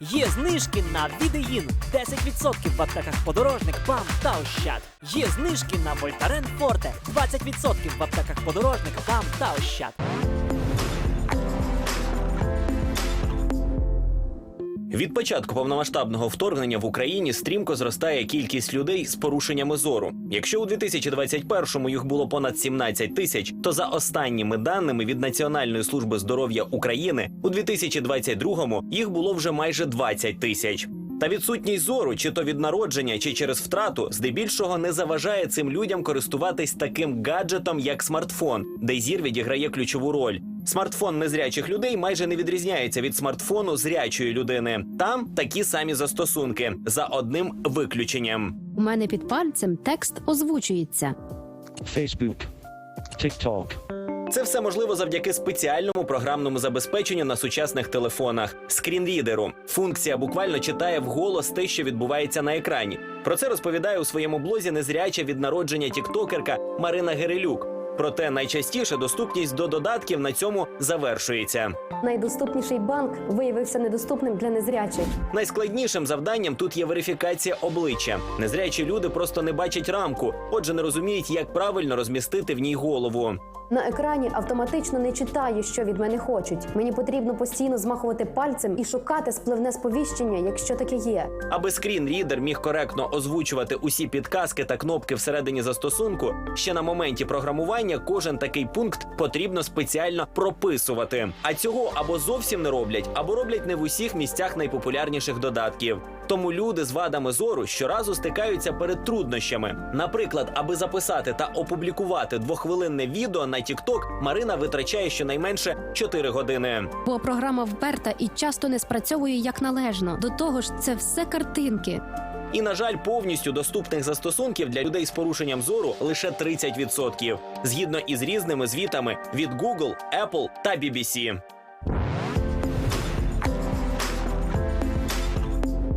Є знижки на Відеїн 10% в аптеках подорожник, ПАМ та Ощад. Є знижки на Вольтарен Форте 20% в аптеках подорожник, ПАМ та Ощад. Від початку повномасштабного вторгнення в Україні стрімко зростає кількість людей з порушеннями зору. Якщо у 2021-му їх було понад 17 тисяч, то за останніми даними від Національної служби здоров'я України у 2022-му їх було вже майже 20 тисяч. Та відсутність зору, чи то від народження, чи через втрату, здебільшого не заважає цим людям користуватись таким гаджетом, як смартфон, де зір відіграє ключову роль. Смартфон незрячих людей майже не відрізняється від смартфону зрячої людини. Там такі самі застосунки за одним виключенням. У мене під пальцем текст озвучується. Facebook, TikTok, Це все можливо завдяки спеціальному програмному забезпеченню на сучасних телефонах скрінрідеру. Функція буквально читає вголос те, що відбувається на екрані. Про це розповідає у своєму блозі незряча від народження тіктокерка Марина Герелюк. Проте найчастіше доступність до додатків на цьому завершується. Найдоступніший банк виявився недоступним для незрячих. Найскладнішим завданням тут є верифікація обличчя. Незрячі люди просто не бачать рамку, отже, не розуміють, як правильно розмістити в ній голову. На екрані автоматично не читаю, що від мене хочуть. Мені потрібно постійно змахувати пальцем і шукати спливне сповіщення, якщо таке є. Аби скрін-рідер міг коректно озвучувати усі підказки та кнопки всередині застосунку, ще на моменті програмування кожен такий пункт потрібно спеціально прописувати. А цього або зовсім не роблять, або роблять не в усіх місцях найпопулярніших додатків. Тому люди з вадами зору щоразу стикаються перед труднощами. Наприклад, аби записати та опублікувати двохвилинне відео на TikTok, Марина витрачає щонайменше 4 години. Бо програма вперта і часто не спрацьовує як належно. До того ж, це все картинки. І на жаль, повністю доступних застосунків для людей з порушенням зору лише 30%, згідно із різними звітами від Google, Apple та BBC.